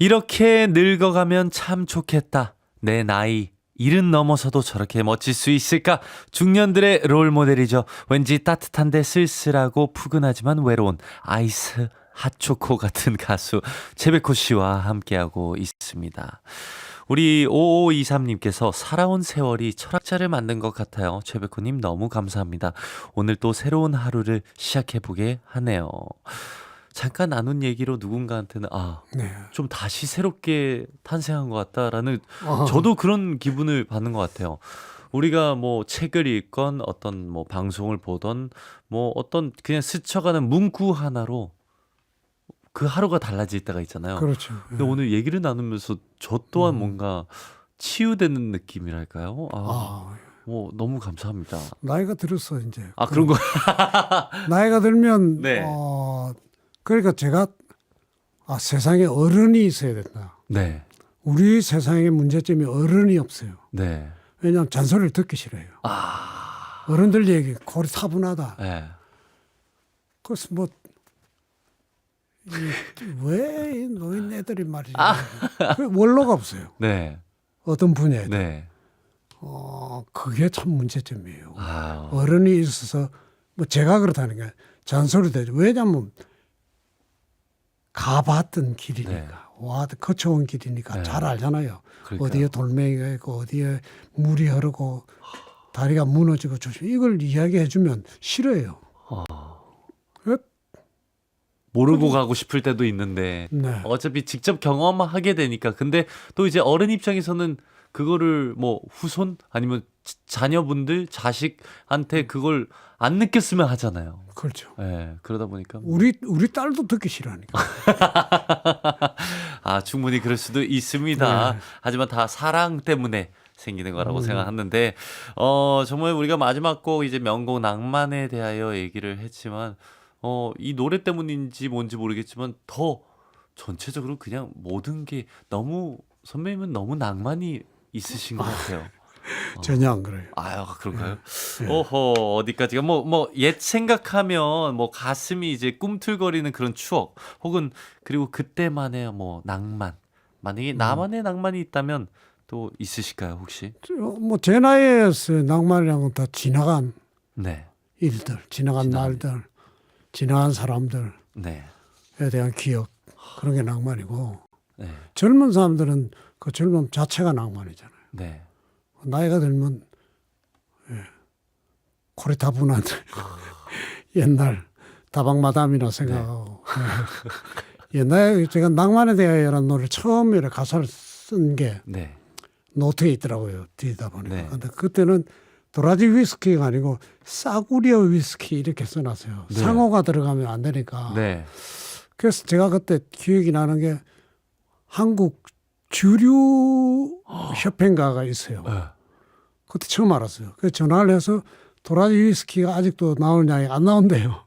이렇게 늙어가면 참 좋겠다. 내 나이 일은 넘어서도 저렇게 멋질 수 있을까? 중년들의 롤 모델이죠. 왠지 따뜻한데 쓸쓸하고 푸근하지만 외로운 아이스 핫초코 같은 가수 채베코 씨와 함께하고 있습니다. 우리 5523님께서 살아온 세월이 철학자를 만든 것 같아요. 최백호님 너무 감사합니다. 오늘 또 새로운 하루를 시작해보게 하네요. 잠깐 나눈 얘기로 누군가한테는 아, 네. 좀 다시 새롭게 탄생한 것 같다라는 어, 저도 그런 기분을 받는 것 같아요. 우리가 뭐 책을 읽건 어떤 뭐 방송을 보던 뭐 어떤 그냥 스쳐가는 문구 하나로 그 하루가 달라질 때가 있잖아요. 그렇죠. 근데 예. 오늘 얘기를 나누면서 저 또한 음. 뭔가 치유되는 느낌이랄까요? 아, 아, 뭐 너무 감사합니다. 나이가 들었어 이제. 아 그런 거. 나이가 들면 네. 어, 그러니까 제가 아 세상에 어른이 있어야 된다. 네, 우리 세상의 문제점이 어른이 없어요. 네. 왜냐하면 잔소리를 듣기 싫어요. 아, 어른들 얘기 고리 타분하다. 네. 그래서 뭐. 왜 노인네들이 말이지? 그 원로가 없어요. 네, 어떤 분야에. 네. 어, 그게 참 문제점이에요. 아, 어른이 있어서 뭐 제가 그렇다는 게 잔소리 되죠. 왜냐면 가봤던 길이니까 네. 와 거쳐온 길이니까 네. 잘 알잖아요. 그러니까요. 어디에 돌멩이가 있고 어디에 물이 흐르고 다리가 무너지고 조심 이걸 이야기해주면 싫어요. 왜? 모르고 가고 싶을 때도 있는데 네. 어차피 직접 경험하게 되니까. 근데 또 이제 어른 입장에서는 그거를 뭐 후손 아니면 자- 자녀분들 자식한테 그걸 안 느꼈으면 하잖아요. 그렇죠. 예, 그러다 보니까 뭐- 우리 우리 딸도 듣기 싫어하니까. 아 충분히 그럴 수도 있습니다. 네. 하지만 다 사랑 때문에 생기는 거라고 음. 생각하는데 어 정말 우리가 마지막 곡 이제 명곡 낭만에 대하여 얘기를 했지만 어 이 노래 때문인지 뭔지 모르겠지만 더 전체적으로 그냥 모든 게 너무 선배님은 너무 낭만이 있으신 것 같아요. 전혀 안 그래요. 아유 그런가요? 네. 오호 어디까지가 뭐 뭐 옛 생각하면 뭐 가슴이 이제 꿈틀거리는 그런 추억 혹은 그리고 그때만의 뭐 낭만 만약에 나만의 낭만이 있다면 또 있으실까요 혹시? 뭐제 나이에서 낭만이랑은 다 지나간 네, 일들, 지나간 지나간 날들, 지나간 사람들에 네, 대한 기억 그런 게 낭만이고 네, 젊은 사람들은 그 젊음 자체가 낭만이잖아요. 네. 나이가 들면 예, 코리타분한 옛날 다방마담이나 생각하고 예. 옛날에 제가 낭만에 대하여라는 노래를 처음 이렇게 가사를 쓴게 네. 노트에 있더라고요. 뒤다 보니까. 네. 근데 그때는 도라지 위스키가 아니고 싸구려 위스키 이렇게 써놨어요. 네. 상호가 들어가면 안 되니까. 네. 그래서 제가 그때 기억이 나는 게 한국 주류 협회인가가 있어요. 네. 그때 처음 알았어요. 그래서 전화를 해서 도라지 위스키가 아직도 나오느냐 안 나온대요.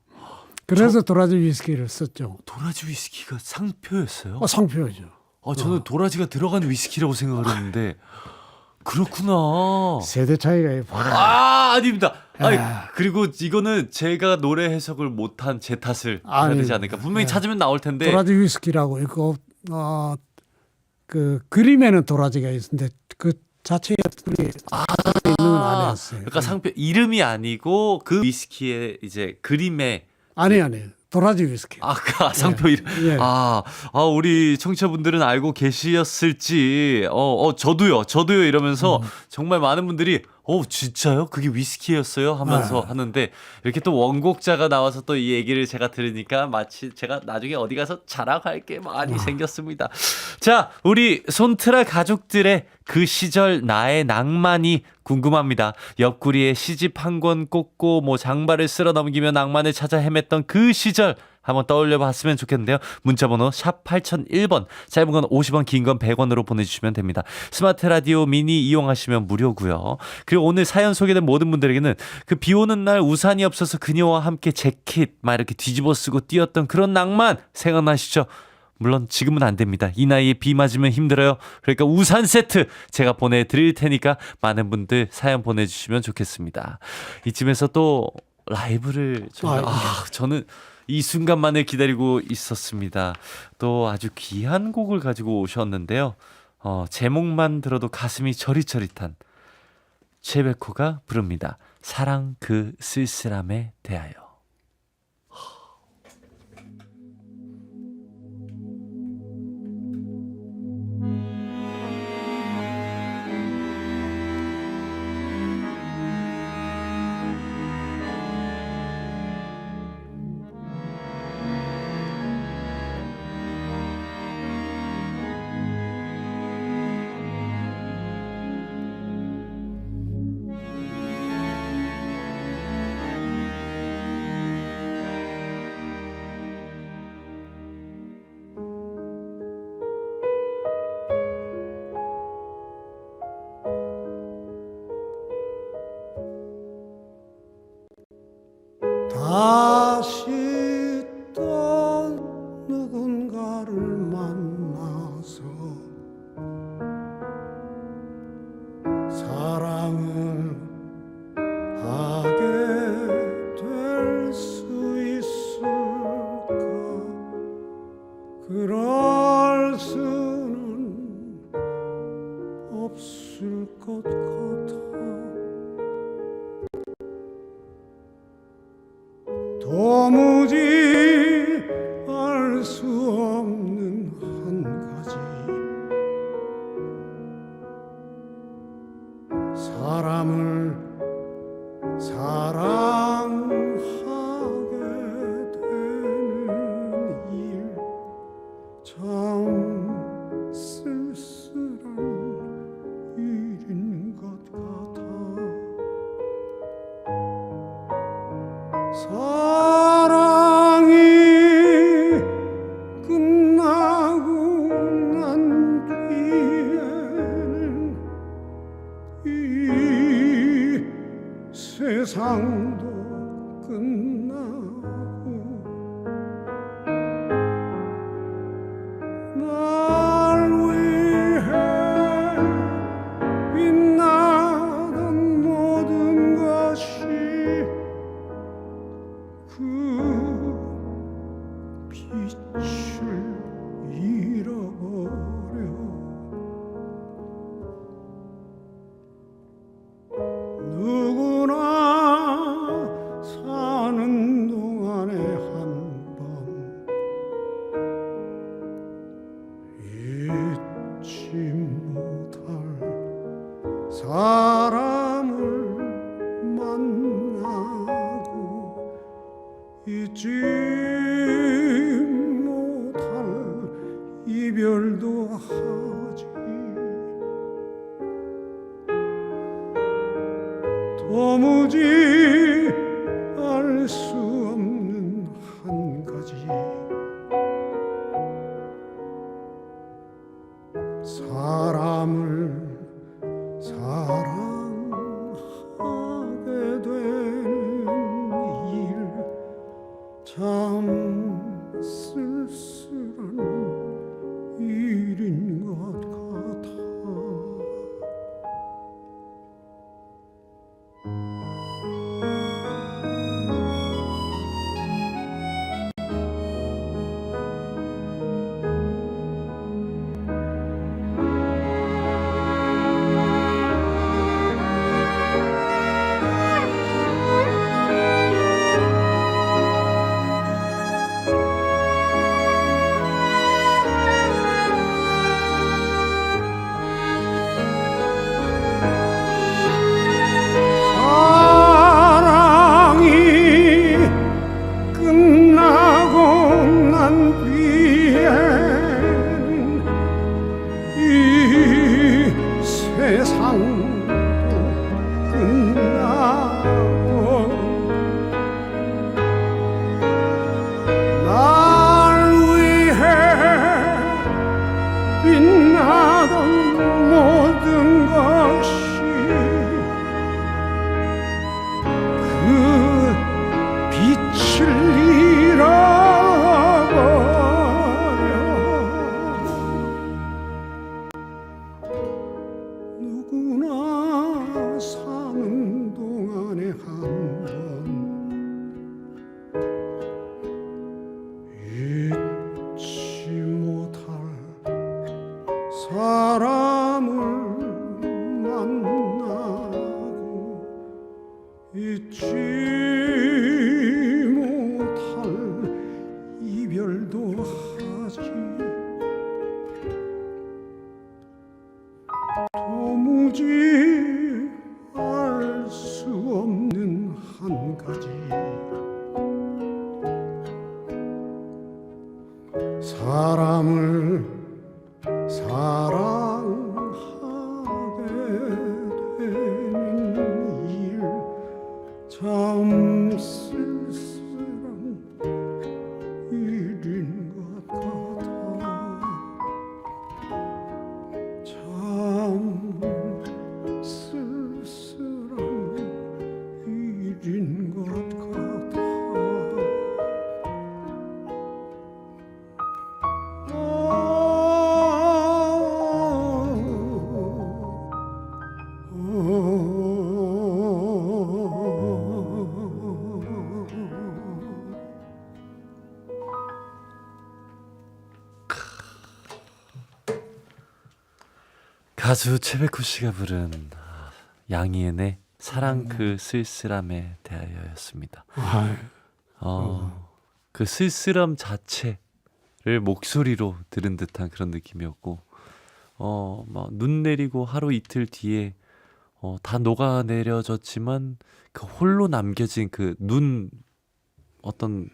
그래서 도라지 위스키를 썼죠. 도라지 위스키가 상표였어요? 어, 상표죠. 아 저는 도라지가 들어간 위스키라고 생각을 했는데 그렇구나. 세대 차이가 아 아닙니다. 아니, 아. 그리고 이거는 제가 노래 해석을 못한 제 탓을 해야 아니, 되지 않을까. 분명히 네. 찾으면 나올 텐데. 도라지 위스키라고 있고 어, 그 그림에는 도라지가 있는데 그 자체에 둘이 있는 건 아니었어요. 그러니까 상표 이름이 아니고 그 위스키의 이제 그림에 아니 아니 도라지 위스키. 아그 상표 이름. 예. 아, 아 우리 청취자분들은 알고 계시었을지. 어, 어 저도요, 저도요 이러면서 음. 정말 많은 분들이 어 진짜요? 그게 위스키였어요? 하면서 네. 하는데 이렇게 또 원곡자가 나와서 또 이 얘기를 제가 들으니까 마치 제가 나중에 어디 가서 자랑할 게 많이 생겼습니다. 자, 우리 손트라 가족들의 그 시절 나의 낭만이 궁금합니다. 옆구리에 시집 한 권 꽂고 뭐 장발을 쓸어 넘기며 낭만을 찾아 헤맸던 그 시절 한번 떠올려 봤으면 좋겠는데요. 문자 번호 샵 8001번, 짧은 건 50원, 긴 건 100원으로 보내 주시면 됩니다. 스마트 라디오 미니 이용하시면 무료고요. 그리고 오늘 사연 소개된 모든 분들에게는 그 비 오는 날 우산이 없어서 그녀와 함께 재킷 막 이렇게 뒤집어 쓰고 뛰었던 그런 낭만 생각나시죠? 물론 지금은 안 됩니다. 이 나이에 비 맞으면 힘들어요. 그러니까 우산 세트 제가 보내드릴 테니까 많은 분들 사연 보내주시면 좋겠습니다. 이쯤에서 또 라이브를 정말 아, 아, 저는 이 순간만을 기다리고 있었습니다. 또 아주 귀한 곡을 가지고 오셨는데요. 어, 제목만 들어도 가슴이 저릿저릿한 최백호가 부릅니다. 사랑 그 쓸쓸함에 대하여. আসি 세상도 끝 가수 최백호 씨가 부른 아, 양희은의 사랑 그 쓸쓸함에 대하여였습니다. 어, 그 쓸쓸함 자체를 목소리로 들은 듯한 그런 느낌이었고, 어, 막눈 내리고 하루 이틀 뒤에 어, 다 녹아 내려졌지만 그 홀로 남겨진 그 눈 어떤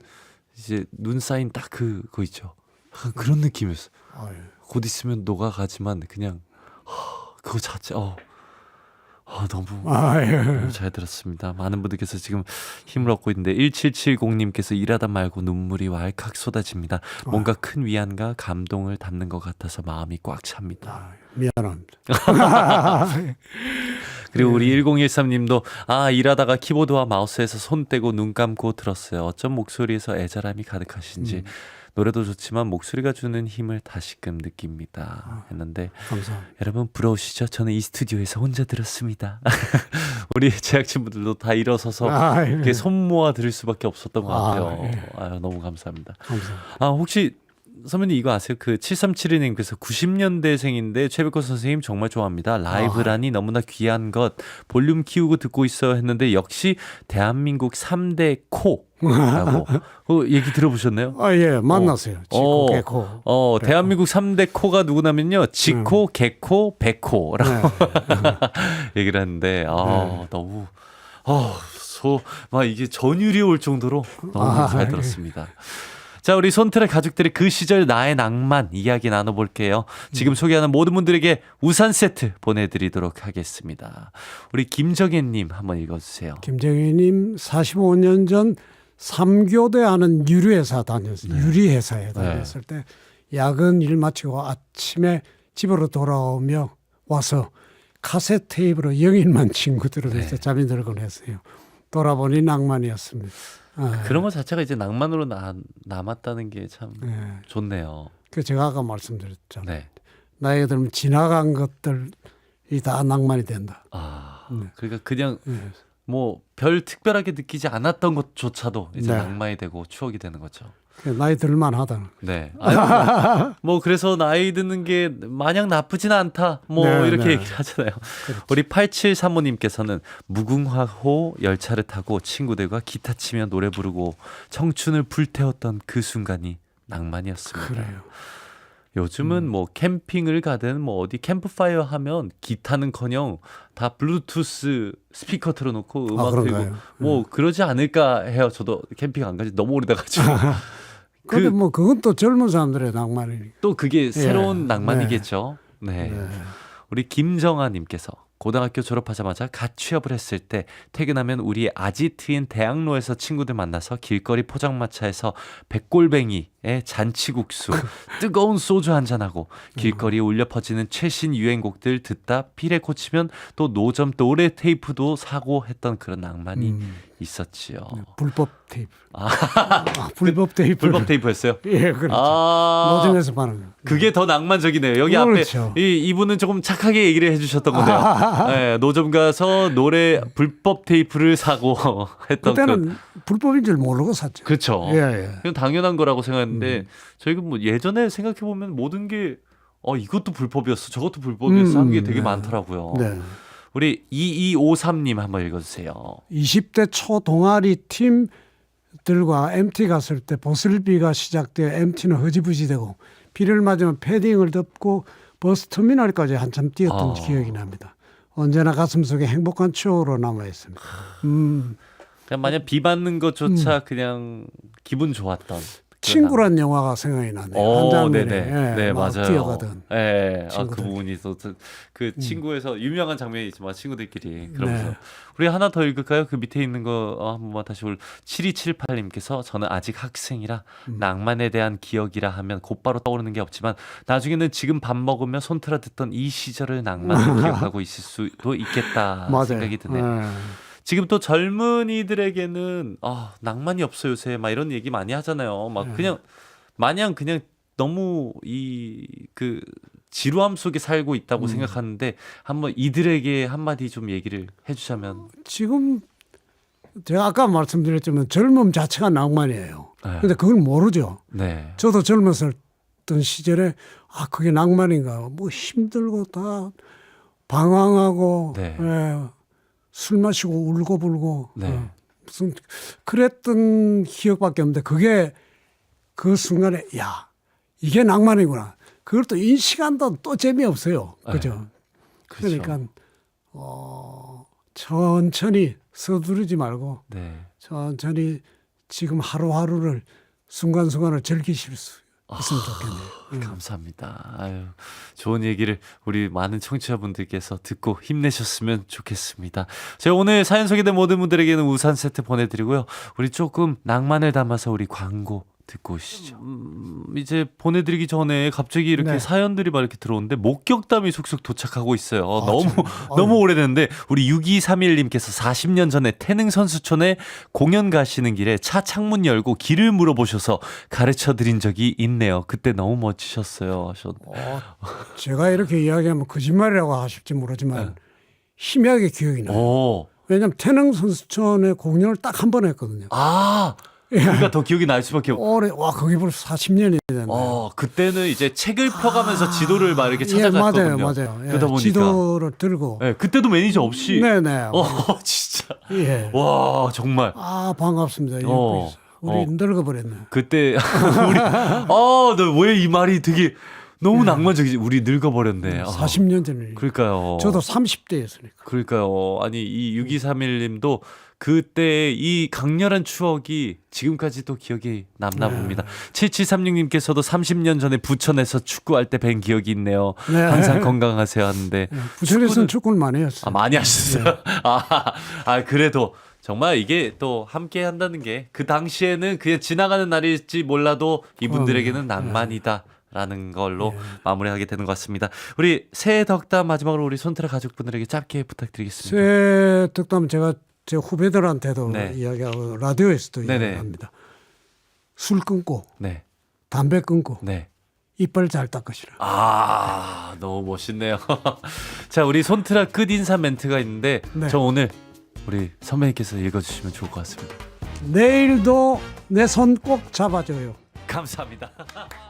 이제 눈 쌓인 딱 그, 그거 있죠. 약간 그런 느낌이었어. 곧 있으면 녹아가지만 그냥 하, 그거 자체 어, 아, 너무 아유. 너무 잘 들었습니다. 많은 분들께서 지금 힘을 얻고 있는데 1770님께서 일하다 말고 눈물이 왈칵 쏟아집니다. 뭔가 큰 위안과 감동을 담는 것 같아서 마음이 꽉 찹니다. 아유, 미안합니다. 그리고 우리 1013님도 아 일하다가 키보드와 마우스에서 손 떼고 눈 감고 들었어요. 어쩜 목소리에서 애절함이 가득하신지 노래도 좋지만 목소리가 주는 힘을 다시금 느낍니다. 했는데 감사합니다. 여러분 부러우시죠? 저는 이 스튜디오에서 혼자 들었습니다. 우리 제작진분들도 다 일어서서 아유, 이렇게 손 모아 들을 수밖에 없었던 것 아, 같아요. 예. 아유, 너무 감사합니다. 감사합니다. 아 혹시 선배님 이거 아세요? 그 7372님께서 90년대생인데 최백호 선생님 정말 좋아합니다. 라이브라니 너무나 귀한 것 볼륨 키우고 듣고 있어 했는데 역시 대한민국 3대 코 라고 어, 얘기 들어보셨나요? 아, 예, 만났어요. 어. 지코, 개코. 어 대한민국 3대 코가 누구냐면요 지코, 개코, 백코라고 네. 얘기를 했는데 아 너무 아 소 막 이게 전율이 올 정도로 너무 아, 잘 예. 들었습니다. 자 우리 손트의 가족들의 그 시절 나의 낭만 이야기 나눠볼게요. 지금 소개하는 모든 분들에게 우산 세트 보내드리도록 하겠습니다. 우리 김정혜님 한번 읽어주세요. 김정희님 45년 전 3교대 하는 유리회사 다녔어요. 네. 유리회사에 다녔을 때 야근 일 마치고 아침에 집으로 돌아오며 와서 카세트 테이프로 영일만 친구들을 네. 잠이 들곤 했어요. 돌아보니 낭만이었습니다. 아, 그런 것 자체가 이제 낭만으로 나, 남았다는 게 참 예. 좋네요. 그 제가 아까 말씀드렸잖아요. 네. 나이가 들면 지나간 것들이 다 낭만이 된다. 아 네. 그러니까 그냥 예. 뭐별 특별하게 느끼지 않았던 것조차도 이제 네. 낭만이 되고 추억이 되는 거죠. 그 나이 들만 하다는. 네. 아유, 뭐, 뭐 그래서 나이 드는 게 마냥 나쁘진 않다. 뭐 네, 이렇게 네. 얘기를 하잖아요. 우리 8735님께서는 무궁화호 열차를 타고 친구들과 기타 치며 노래 부르고 청춘을 불태웠던 그 순간이 낭만이었습니다. 그래요. 요즘은 뭐 캠핑을 가든 뭐 어디 캠프파이어 하면 기타는커녕 다 블루투스 스피커 틀어놓고 아, 음악 들고 그런가요? 뭐 그러지 않을까 해요. 저도 캠핑 안 가지 너무 오래돼가지고 근데 그- 뭐 그건 또 젊은 사람들의 낭만이니까. 또 그게 새로운 네. 낭만이겠죠. 네. 네. 우리 김정아님께서 고등학교 졸업하자마자 갓 취업을 했을 때 퇴근하면 우리 아지트인 대학로에서 친구들 만나서 길거리 포장마차에서 백골뱅이 에 잔치국수, 뜨거운 소주 한잔하고 길거리에 울려 퍼지는 최신 유행곡들 듣다 필에 꽂히면 또 노점 노래 테이프도 사고 했던 그런 낭만이 음, 있었지요. 불법 테이프. 아. 아, 불법 테이프. 불법 테이프였어요? 예, 그렇죠. 아, 노점에서 파는 거. 그게 더 낭만적이네요. 여기 그렇죠. 앞에 이 이분은 조금 착하게 얘기를 해주셨던 건데요. 네, 노점 가서 노래 불법 테이프를 사고 했던 그 그때는 불법인 줄 모르고 샀죠. 그렇죠. 예, 예. 당연한 거라고 생각했는데 음. 저희가 뭐 예전에 생각해 보면 모든 게 어 이것도 불법이었어 저것도 불법이었어 한게 음, 되게 네. 많더라고요. 네. 우리 2253님 한번 읽어주세요. 20대 초 동아리 팀 들과 MT 갔을 때 보슬비가 시작되어 MT는 흐지부지되고 비를 맞으면 패딩을 덮고 버스 터미널까지 한참 뛰었던 아. 기억이 납니다. 언제나 가슴속에 행복한 추억으로 남아 있습니다. 음, 그냥 마냥 비 맞는 것조차 그냥 기분 좋았던. 친구란 영화가 생각이 나네요. 한 어, 장면에 네네. 예, 네, 막 맞아요. 뛰어가던. 네, 아, 그. 음. 부분이 또그 친구에서 유명한 장면이 있지만 친구들끼리 그러면서 네. 우리 하나 더 읽을까요? 그 밑에 있는 거 어, 한 번만 다시 올 7278님께서 저는 아직 학생이라 음. 낭만에 대한 기억이라 하면 곧바로 떠오르는 게 없지만 나중에는 지금 밥 먹으며 손틀어 듣던 이 시절을 낭만으로 기억하고 있을 수도 있겠다 맞아요. 생각이 드네요. 예. 지금 또 젊은이들에게는 아 낭만이 없어 요새 막 이런 얘기 많이 하잖아요. 막 네. 그냥 마냥 그냥 너무 이 그 지루함 속에 살고 있다고 음. 생각하는데 한번 이들에게 한마디 좀 얘기를 해주자면 지금 제가 아까 말씀드렸지만 젊음 자체가 낭만이에요. 네. 근데 그걸 모르죠. 네. 저도 젊었을 던 시절에 아 그게 낭만인가 뭐 힘들고 다 방황하고 네. 예, 술 마시고 울고불고 네. 어, 무슨 그랬던 기억밖에 없는데 그게 그 순간에 야 이게 낭만이구나 그걸 또 인식한다 또 재미없어요 그죠 그렇죠. 그러니까 어, 천천히 서두르지 말고 네. 천천히 지금 하루하루를 순간순간을 즐기실 수 있으면 좋겠네요. 음. 감사합니다. 아유, 좋은 얘기를 우리 많은 청취자분들께서 듣고 힘내셨으면 좋겠습니다. 제가 오늘 사연 소개된 모든 분들에게는 우산 세트 보내드리고요. 우리 조금 낭만을 담아서 우리 광고 듣고 오시죠. 음, 이제 보내드리기 전에 갑자기 이렇게 네. 사연들이 막 이렇게 들어오는데 목격담이 속속 도착하고 있어요. 아, 너무 정말. 너무 아유. 오래됐는데 우리 6231님께서 40년 전에 태릉 선수촌에 공연 가시는 길에 차 창문 열고 길을 물어보셔서 가르쳐 드린 적이 있네요. 그때 너무 멋지셨어요. 하셨. 어, 제가 이렇게 이야기하면 거짓말이라고 하실지 모르지만 희미하게 기억이 나요. 오. 왜냐하면 태릉 선수촌에 공연을 딱 한 번 했거든요. 아. 그러니까 더 기억이 날 수밖에 없. 올해 와 거기 벌써 40년이 됐네. 어, 그때는 이제 책을 펴가면서 지도를 막 이렇게 예, 찾아갔거든요. 맞아요, 맞아요. 예, 그러다 보니까 지도를 들고. 네, 그때도 매니저 없이 네네. 어, 진짜. 예. 와, 정말. 아 반갑습니다. 어, 어, 우리 어. 늙어버렸네. 그때 우리 아, 너왜이 말이 되게 너무 낭만적이지. 우리 늙어버렸네. 아, 40년 전에. 그러니까요. 저도 30대였으니까. 그러니까요. 아니 이 6231님도 그때 이 강렬한 추억이 지금까지도 기억이 남나 네. 봅니다. 7736님께서도 30년 전에 부천에서 축구할 때 뵌 기억이 있네요. 네. 항상 건강하세요 하는데 예, 부천에서는 축구를 많이 했어요. 아, 많이 하셨어요. 아, 아 그래도 정말 이게 또 함께 한다는 게 그 당시에는 그냥 지나가는 날일지 몰라도 이분들에게는 낭만이다. 라는 걸로 마무리하게 되는 것 같습니다. 우리 새해 덕담 마지막으로 우리 손트라 가족분들에게 짧게 부탁드리겠습니다. 새 덕담 제가 제 후배들한테도 네. 이야기하고 라디오에서도 네네. 이야기합니다. 술 끊고 네, 담배 끊고 네. 이빨 잘 닦으시라. 아 너무 멋있네요. 자 우리 손트라 끝 인사 멘트가 있는데 네. 저 오늘 우리 선배님께서 읽어주시면 좋을 것 같습니다. 내일도 내 손 꼭 잡아줘요. 감사합니다.